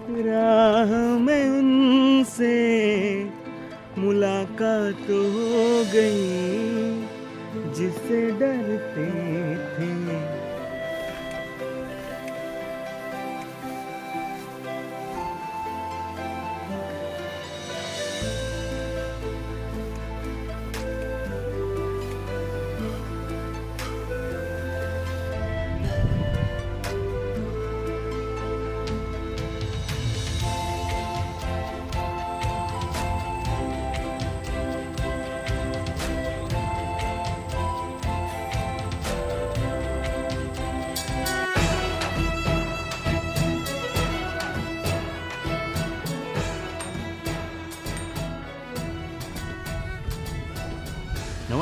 राह में उनसे मुलाकात हो गई जिसे डरते थे।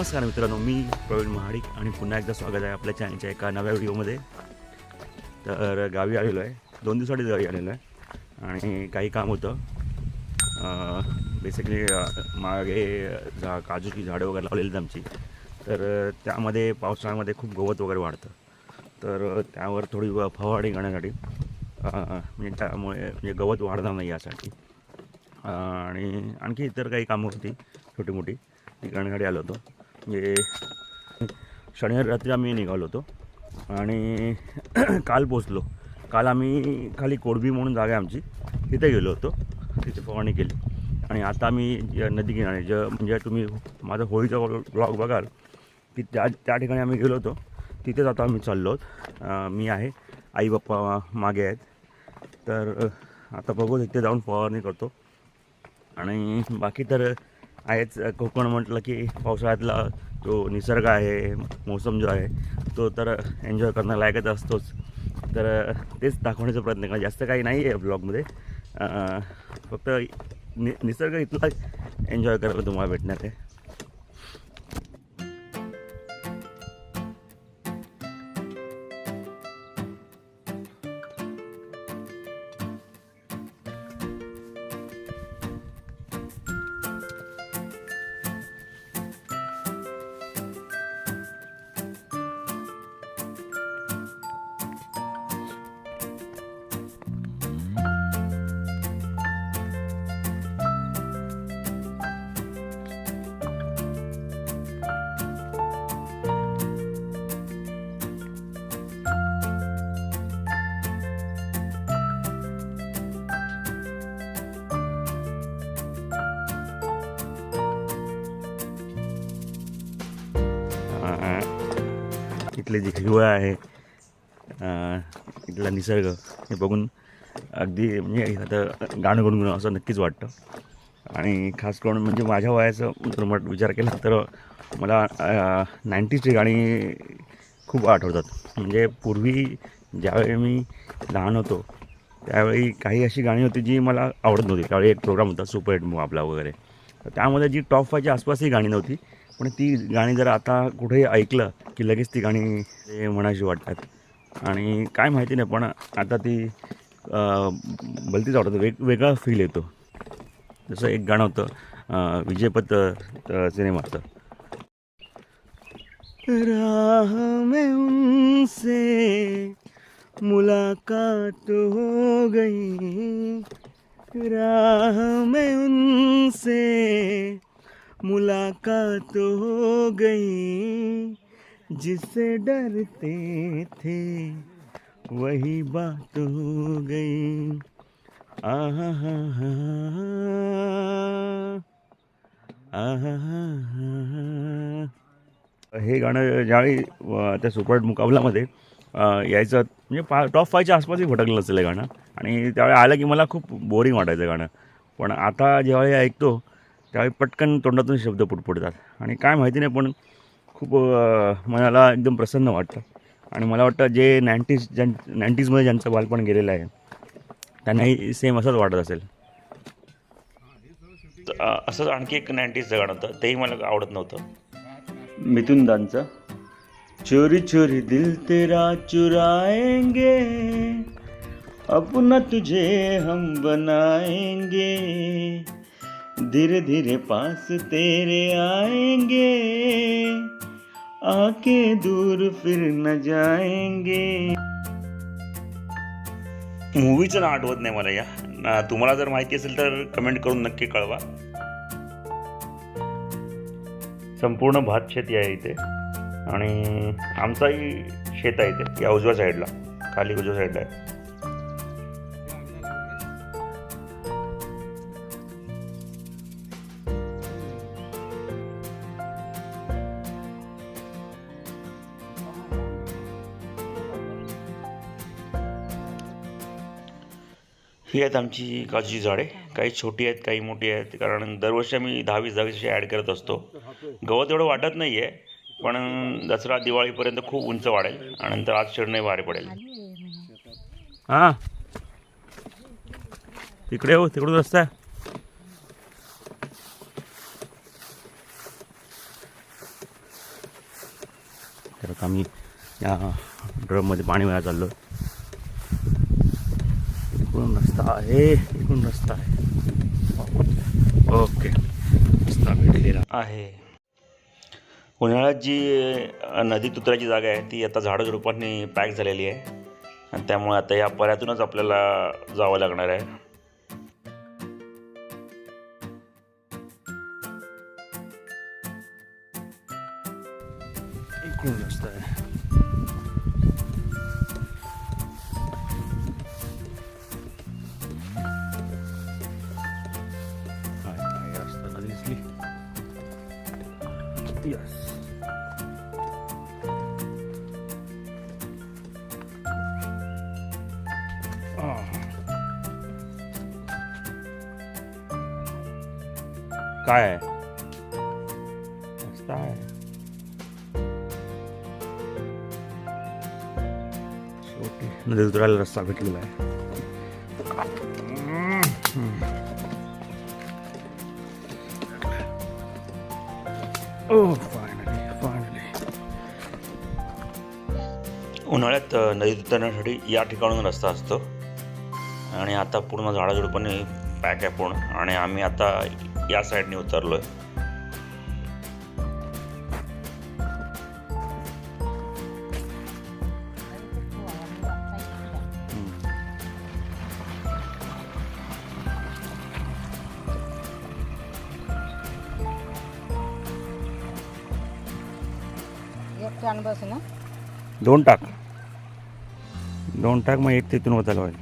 नमस्कार मित्रांनो मी प्रवीण महाडिक आणि पुन्हा एकदा स्वागत आहे आपल्या चॅनलच्या एका नव्या व्हिडिओमध्ये तर गावी आलेलो आहे. दोन दिवसासाठी गावी आलेलो आहे. आणि काही काम होतं. बेसिकली मागे झा काजूची झाडं वगैरे लावलेली आहेत आमची. तर त्यामध्ये पावसाळ्यामध्ये खूप गवत वगैरे वाढतं. तर त्यावर थोडी व- फवारणी करण्यासाठी म्हणजे त्यामुळे म्हणजे गवत वाढणार नाही यासाठी. आणि आणखी इतर काही कामं होती छोटी मोठी ती करण्यासाठी आलो होतो. म्हणजे शनिवारी रात्री आम्ही निघालो होतो. आणि काल पोचलो काल आम्ही खाली कोडबी म्हणून जागा आहे आमची. तिथे गेलो होतो. तिथे फवारणी केली. आणि आता आम्ही नदी किनारे ज म्हणजे तुम्ही माझा होळीचा ब्लॉग बघाल की त्या त्या ठिकाणी आम्ही गेलो होतो. तिथेच आता आम्ही चाललो आहोत. मी आहे आई बाप्पा मागे आहेत. तर आता बघू तिथे जाऊन फवारणी करतो. आणि बाकी तर आहेच. कोकण म्हटलं की पावसाळ्यातला जो निसर्ग आहे मोसम जो आहे तो तर एन्जॉय करण्यालायकच असतोच. तर तेच दाखवण्याचा प्रयत्न करा. जास्त काही नाही आहे ब्लॉगमध्ये फक्त नि निसर्ग इथला एन्जॉय करायला तुम्हाला भेटणार आहे. इथले जे हिरवळ आहे इथला निसर्ग हे बघून अगदी म्हणजे आता गाणं गुणगुण असं नक्कीच वाटतं. आणि खास करून म्हणजे माझ्या वयाचं जर म्हट विचार केला तर मला नाईन्टीजची गाणी खूप आठवतात. म्हणजे पूर्वी ज्यावेळी मी लहान होतो त्यावेळी काही अशी गाणी होती जी मला आवडत नव्हती. त्यावेळी एक प्रोग्राम होता सुपर हिट आपला वगैरे. त्यामध्ये जी टॉप फायच्या आसपासही गाणी नव्हती. पण ती गाणी जर आता कुठेही ऐकलं की लगेच ती गाणी ते म्हणायची वाटतात. आणि काय माहिती नाही पण आता ती भलतीच आवडतं. वेग वेगळा फील येतो. जसं एक गाणं होतं विजयपत सिनेमाचं. राह में उनसे मुलाकात हो गई। राह में उनसे मुलाकात हो गई जिससे डरते थे वही बात हो गई। आहा हा आहा हे गाणं ज्यावेळी त्या सुपरहिट मुकाबलामध्ये यायचं म्हणजे पा टॉप फायच्या आसपासही भटकलं असेल हे गाणं. आणि त्यावेळी आलं की मला खूप बोरिंग वाटायचं गाणं. पण आता जेव्हा हे ऐकतो त्यावेळी पटकन तोंडातून शब्द पुटपुटतात आणि काय माहिती नाही पण खूप मनाला एकदम प्रसन्न वाटतं. आणि मला वाटतं जे नाईन्टीज ज्यां नाईन्टीजमध्ये ज्यांचं बालपण गेलेलं आहे त्यांनाही सेम असंच वाटत असेल. असंच आणखी एक नाईन्टीजचं गाणं होतं. तेही मला आवडत नव्हतं. मिथुन दानचं चोरी चोरी दिल तेरा चुराएंगे अपना तुझे हम बनाएंगे. धीरे धीरे पास तेरे आएंगे आके दूर फिर न जाएंगे। मूवीचं नाव आठवत नाही मला या. ना- तुम्हाला जर माहिती असेल तर कमेंट करून नक्की कळवा. संपूर्ण भात शेती आहे इथे. आणि आमचाही शेत आहे इथे या उजव्या साईडला खाली उजव्या साईडला आहे. ही आहेत आमची काजूची झाडे. काही छोटी आहेत काही मोठी आहेत. कारण दरवर्षी आम्ही दहावीस दहावीस अशी ॲड करत असतो. गवत एवढं वाटत नाही आहे पण दसरा दिवाळीपर्यंत खूप उंच वाढेल आणि नंतर आज चढणे भारी पडेल. हां. तिकडे हो तिकडून रस्ता. आहे तर आम्ही या ड्रममध्ये पाणी वेळा चाललो इकडून रस्ता आहे इकडून रस्ता आहे. ओके. रस्ता भेटलेला आहे. उन्हाळ्यात जी नदीत उतरायची जागा आहे ती आता झाडं झुडपांनी पॅक झालेली आहे. आणि त्यामुळे आता या पर्यातूनच आपल्याला जावं लागणार आहे. काय आहे? रस्ता आहे. शेवटी नदी उतरायला रस्ता भेटलेला आहे. Oh, उन्हाळ्यात नदीत उतरण्यासाठी या ठिकाणून रस्ता असतो. आणि आता पूर्ण झाडाझुडपाने पॅक आहे पूर्ण. आणि आम्ही आता या साईडने उतरलो आहे दोन टाक. दोन टाक मग एक तिथून होता होईल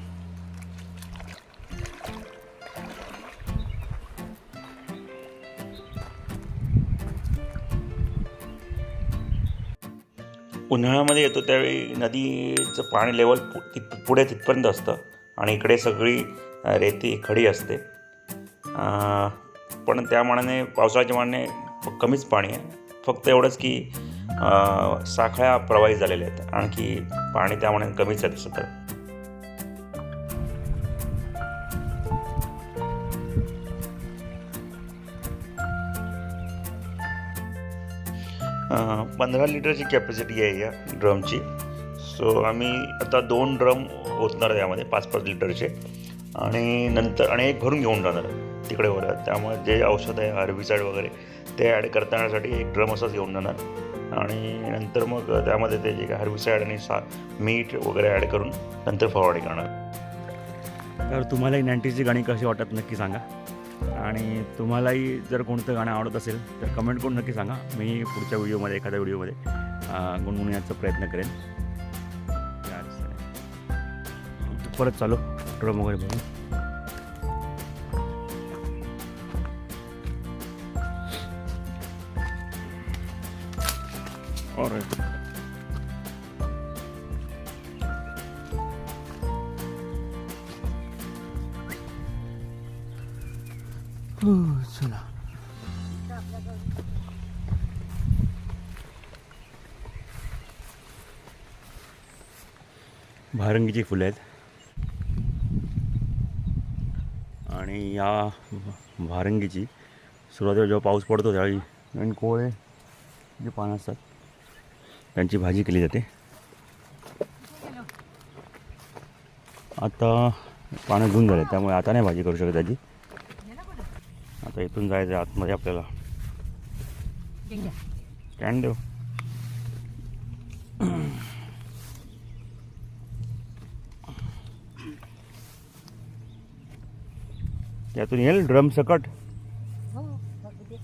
उन्हाळ्यामध्ये येतो त्यावेळी नदीचं पाणी लेवल पु तिथ पुढे तिथपर्यंत असतं. आणि इकडे सगळी रेती खडी असते. पण त्या मानाने पावसाळ्याच्या मानाने कमीच पाणी आहे. फक्त एवढंच की साखळ्या प्रवाहित झालेल्या आहेत. आणखी पाणी त्यामुळे कमीच आहे तसं तर. पंधरा लिटरची कॅपॅसिटी आहे या ड्रमची. सो आम्ही आता दोन ड्रम ओतणार आहे यामध्ये पाच पाच लिटरचे. आणि नंतर आणि एक भरून घेऊन जाणार तिकडे वर. त्यामुळे जे औषध आहे हर्बिसाईड वगैरे ते ॲड करता येण्यासाठी एक ड्रम असाच घेऊन जाणार. आणि नंतर मग त्यामध्ये ते जे काय हर्बिसाईड आणि सा मीठ वगैरे ॲड करून नंतर फवारणी करणार. तर तुम्हालाही नाईन्टीजची गाणी कशी वाटत नक्की सांगा. आणि तुम्हालाही जर कोणतं गाणं आवडत असेल तर कमेंट करून नक्की सांगा. मी पुढच्या व्हिडिओमध्ये एखाद्या व्हिडिओमध्ये गुणगुणण्याचा प्रयत्न करेन. परत चालू. ड्रम वगैरे बघून. Alright. चला भारंगीची फुलं आहेत आणि या भारंगीची सुरुवातीला जेव्हा पाऊस पडतो त्यावेळी नवीन कोळे जे पानं असतात त्यांची भाजी केली जाते. आता पानं घेऊन झाले त्यामुळे आता नाही भाजी करू शकत त्याची आता इथून जायचं आतमध्ये आपल्याला. कॅन देऊ. यातून येईल ड्रम सकट. हो बघू दे.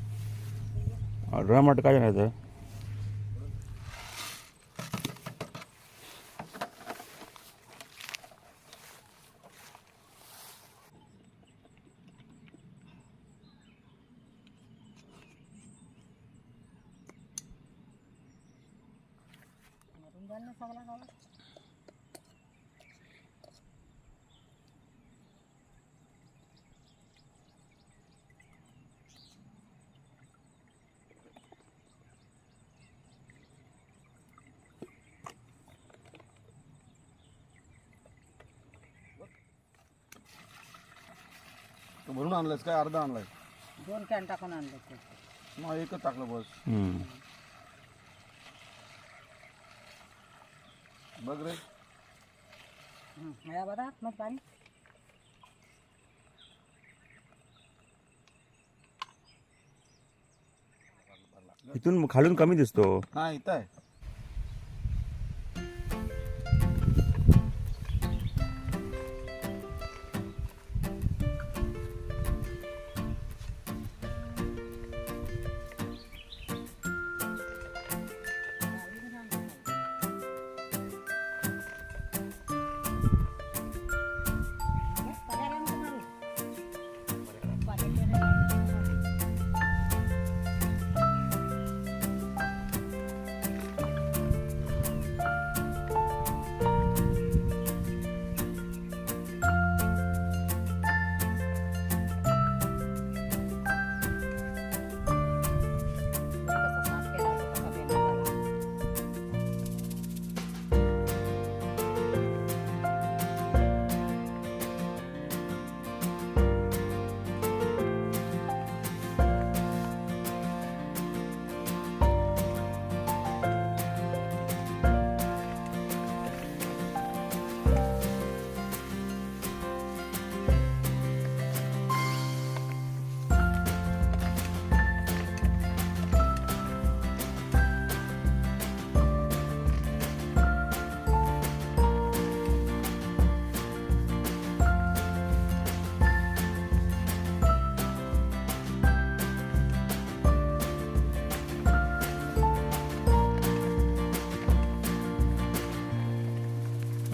ड्रम अटकायचा नाही तर मरून जाईल ना सगळा गावात. तू भरून आणलायस काय? अर्धा आणलाय दोन कॅन टाकून आणले ते. मग एकच टाकलं बस. हम्म. बघ रे. हं, बघा मग पाणी. इथून खालून कमी दिसतो. नाही इथं आहे.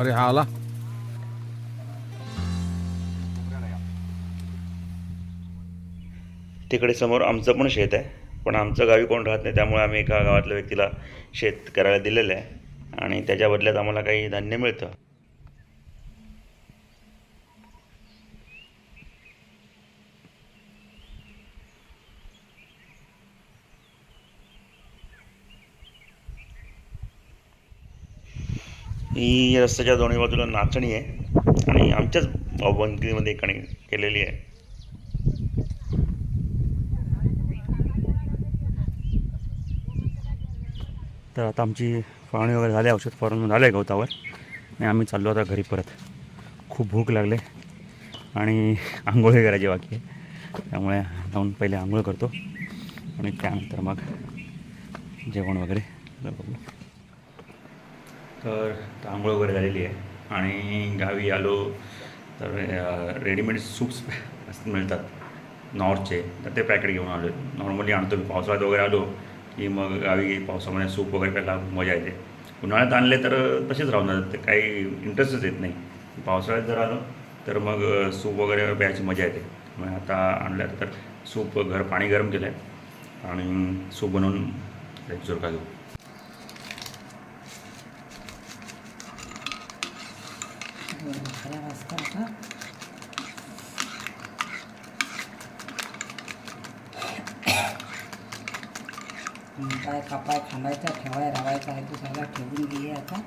अरे हा आला. तिकडे समोर आमचं पण शेत आहे पण आमचं गावी कोण राहत नाही त्यामुळे आम्ही एका गावातल्या व्यक्तीला शेत करायला दिलेलं आहे. आणि त्याच्या बदल्यात आम्हाला काही धान्य मिळतं. ही रस्त्याच्या दोन्ही बाजूला नाचणी आहे आणि आमच्याच भावबंदीमध्ये कणी केलेली आहे. तर आता आमची फवारणी वगैरे झाली औषध फवारून झालं आहे गवतावर. आणि आम्ही चाललो आता घरी परत. खूप भूक लागले आणि आंघोळी करायची बाकी आहे. त्यामुळे जाऊन पहिले आंघोळ करतो आणि त्यानंतर मग जेवण वगैरे. बघू. तर आंघोळ वगैरे झालेली आहे. आणि गावी आलो तर रेडीमेड सूप्स असं मिळतात नॉर्थचे तर ते पॅकेट घेऊन आलो नॉर्मली आणतो मी. पावसाळ्यात वगैरे आलो की मग गावी पावसामध्ये सूप वगैरे प्यायला मजा येते. उन्हाळ्यात आणले तर तसेच राहून जातात. ते काही इंटरेस्टच येत नाही. पावसाळ्यात जर आलो तर मग सूप वगैरे प्यायची मजा येते. मग आता आणलं तर सूप घर पाणी गरम केलं आहे आणि सूप बनवून एक घेऊ खऱ्या वाजता होता. हं, काय कापाय खांबायचा ठेवाय रावायचा आहे तो सगळा ठेवून घे आता.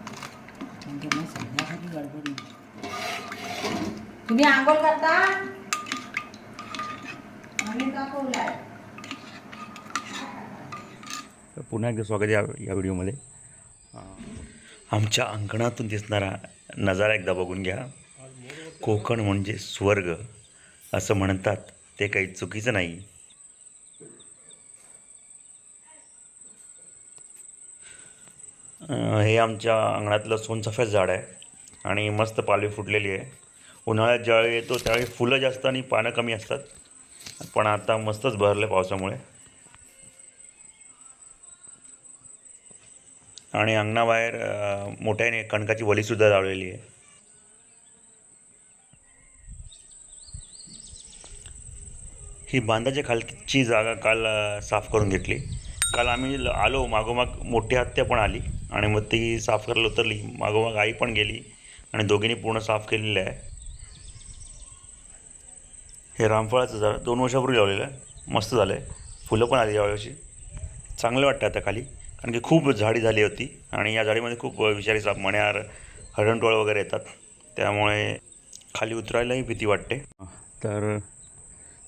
म्हणजे मग संध्याकाळी गडबड नाही तुम्ही आंघोळ करता? आम्ही दाखवलाय पुन्हा एकदा स्वागत या या व्हिडिओमध्ये. आमच्या अंगणातून दिसणारा नजारा एकदा बघून घ्या. कोकण म्हणजे स्वर्ग असं म्हणतात. ते काही चुकीचं नाही. हे आमच्या अंगणातलं सोनसफेद झाड आहे आणि मस्त पालवी फुटलेली आहे. उन्हाळ्यात ज्यावेळी येतो त्यावेळी फुलं जास्त आणि पानं कमी असतात. पण आता मस्तच भरलं पावसामुळे. आणि अंगणाबाहेर मोठ्याने कणकाची वलीसुद्धा लावलेली आहे. ही बांधाच्या खालची जागा काल साफ करून घेतली. काल आम्ही आलो मागोमाग मोठी हत्या पण आली आणि मग ती साफ करायला उतरली. मागोमाग आई पण गेली आणि दोघींनी पूर्ण साफ केलेलं आहे. हे रामफळाचं झाड दोन वर्षापूर्वी लावलेलं आहे. मस्त झालं आहे फुलं पण आली यावर्षी. चांगलं वाटतं आता खाली. कारण की खूप झाडी झाली होती आणि या झाडीमध्ये खूप विषारी साप मण्यार हरणटोळ वगैरे येतात. त्यामुळे खाली उतरायलाही भीती वाटते. तर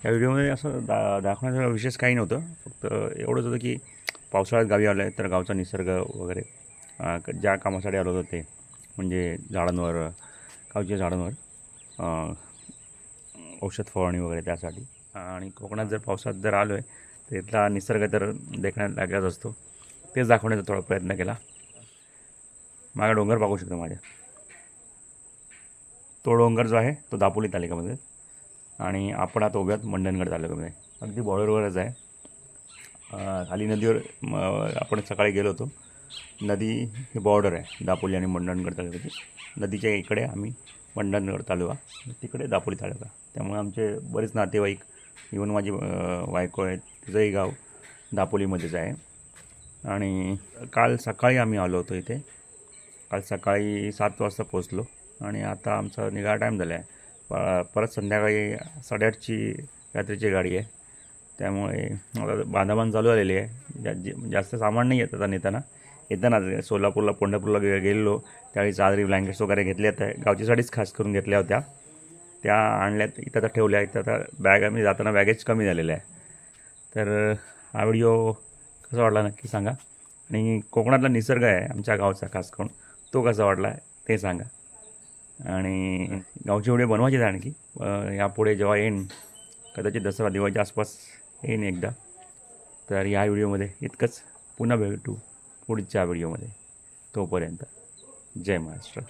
या व्हिडिओमध्ये असं दा दाखवण्याचं विशेष काही नव्हतं. फक्त एवढंच होतं की पावसाळ्यात गावी आलं आहे तर गावचा निसर्ग वगैरे ज्या कामासाठी आलो होतो ते म्हणजे झाडांवर गावच्या झाडांवर औषध फवारणी वगैरे त्यासाठी. आणि कोकणात जर पावसात जर आलो आहे तर इथला निसर्ग तर देखण्यात लागलाच असतो. तेच दाखवण्याचा थोडा प्रयत्न केला. मागा डोंगर बघू शकतो माझ्या. तो डोंगर जो आहे तो दापोली तालुक्यामध्ये. आणि आपण आता उभ्यात मंडणगड तालुक्यामध्ये अगदी बॉर्डरवरच आहे. खाली नदीवर आपण सकाळी गेलो होतो. नदी ही बॉर्डर आहे दापोली आणि मंडणगड तालुक्याची. नदीच्या इकडे आम्ही मंडणगड तालुका तिकडे दापोली तालुका. त्यामुळे आमचे बरेच नातेवाईक इवन माझी बायको आहे तिचंही गाव दापोलीमध्येच आहे. आणि काल सकाळी आम्ही आलो होतो इथे. काल सकाळी सात वाजता पोचलो आणि आता आमचा निघा टाईम झाला आहे परत संध्याकाळी साडेआठची रात्रीची गाडी आहे. त्यामुळे आता बांधाबांध चालू झालेली आहे. जा जे- जास्त सामान नाही येत आता नेताना. येताना सोलापूरला पंढरपूरला गे गेलेलो. त्यावेळी चादरी ब्लँकेट्स वगैरे घेतल्या त्या गावची साडीच खास करून घेतल्या होत्या. त्या आणल्यात इथं आता ठेवल्या इथं आता बॅग आम्ही जाताना बॅगेज कमी झालेलं आहे. तर हा व्हिडिओ कसा वाटला नक्की सांगा. आणि कोकणातला निसर्ग आहे आमच्या गावचा खास करून. तो कसा वाटला ते सांगा. आणि गावचे व्हिडिओ बनवायचे आहेत आणखी यापुढे जेव्हा येईन कदाचित दसरा दिवाळीच्या आसपास येईन एकदा. तर या व्हिडिओमध्ये इतकंच. पुन्हा भेटू पुढच्या व्हिडिओमध्ये. तोपर्यंत जय महाराष्ट्र.